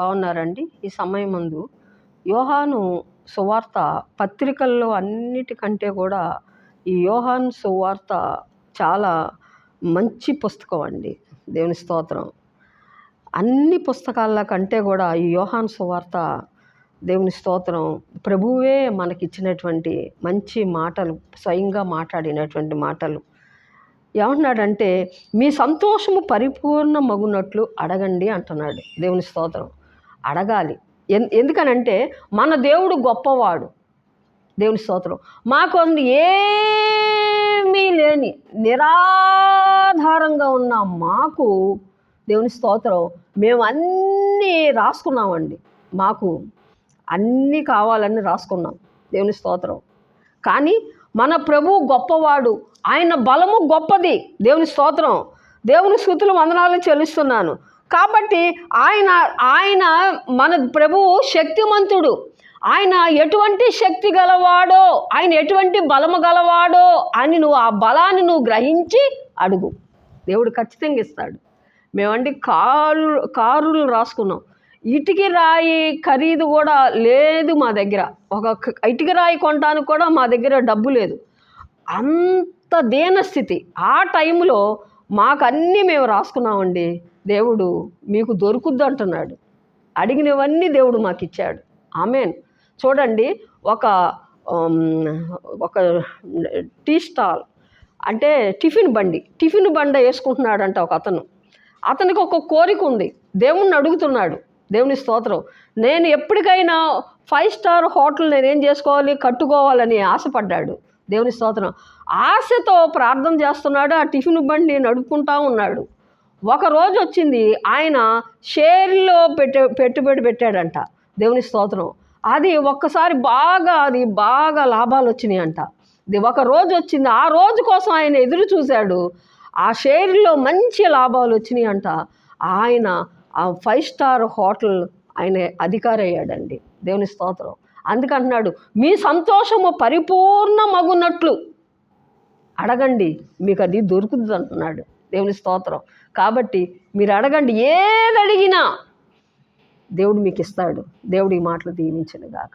బాగున్నారండి. ఈ సమయం ముందు యోహాను సువార్త పత్రికల్లో అన్నిటికంటే కూడా ఈ యోహాన్ సువార్త చాలా మంచి పుస్తకం అండి. దేవుని స్తోత్రం. అన్ని పుస్తకాల కంటే కూడా ఈ యోహాన్ సువార్త దేవుని స్తోత్రం ప్రభువే మనకిచ్చినటువంటి మంచి మాటలు స్వయంగా మాట్లాడినటువంటి మాటలు. ఏమంటున్నాడంటే మీ సంతోషము పరిపూర్ణ మగునట్లు అడగండి అంటున్నాడు దేవుని స్తోత్రం. అడగాలి. ఎన్ ఎందుకనంటే మన దేవుడు గొప్పవాడు. దేవుని స్తోత్రం. మాకు ఏమీ లేని నిరాధారంగా ఉన్న మాకు దేవుని స్తోత్రం మేము అన్నీ రాసుకున్నామండి. మాకు అన్నీ కావాలని రాసుకున్నాం దేవుని స్తోత్రం. కానీ మన ప్రభు గొప్పవాడు. ఆయన బలము గొప్పది దేవుని స్తోత్రం. దేవుని స్థుతులు వందనాలు చెల్లిస్తున్నాను. కాబట్టి ఆయన ఆయన మన ప్రభువు శక్తిమంతుడు. ఆయన ఎటువంటి శక్తి గలవాడో ఆయన ఎటువంటి బలము గలవాడో అని నువ్వు ఆ బలాన్ని నువ్వు గ్రహించి అడుగు. దేవుడు ఖచ్చితంగా ఇస్తాడు. మేమండి కారు కారులు రాసుకున్నాం. ఇటుకి రాయి ఖరీదు కూడా లేదు మా దగ్గర. ఒక ఇటుక రాయి కొనడానికి కూడా మా దగ్గర డబ్బు లేదు. అంత దీనస్థితి. ఆ టైంలో మాకు అన్నీ మేము రాసుకున్నామండి. దేవుడు మీకు దొరుకుద్దు అంటున్నాడు అడిగినవన్నీ దేవుడు మాకు ఇచ్చాడు ఆమెన్. చూడండి ఒక ఒక టీ స్టాల్ అంటే టిఫిన్ బండి టిఫిన్ బండ వేసుకుంటున్నాడంట ఒక అతను. అతనికి ఒక కోరిక ఉంది. దేవుణ్ణి అడుగుతున్నాడు. దేవుని స్తోత్రం. నేను ఎప్పటికైనా ఫైవ్ స్టార్ హోటల్ నేనేం చేసుకోవాలి కట్టుకోవాలని ఆశపడ్డాడు. దేవుని స్తోత్రం. ఆశతో ప్రార్థన చేస్తున్నాడు ఆ టిఫిన్ బండి నడుపుకుంటా ఉన్నాడు. ఒక రోజు వచ్చింది ఆయన షేర్లో పెట్టే పెట్టుబడి పెట్టాడంట దేవుని స్తోత్రం. అది ఒక్కసారి బాగా అది బాగా లాభాలు వచ్చినాయి అంట ఇది ఒక రోజు వచ్చింది ఆ రోజు కోసం ఆయన ఎదురు చూశాడు. ఆ షేర్లో మంచి లాభాలు వచ్చినాయి అంట ఆయన ఆ ఫైవ్ స్టార్ హోటల్ ఆయన అధికారి అయ్యాడండి. దేవుని స్తోత్రం. అందుకంటున్నాడు మీ సంతోషము పరిపూర్ణమగునట్లు. అడగండి మీకు అది దొరుకుతుంది అంటున్నాడు దేవుని స్తోత్రం. కాబట్టి మీరు అడగండి ఏది అడిగినా దేవుడు మీకు ఇస్తాడు దేవుడి మాటలు దీవించను గాక.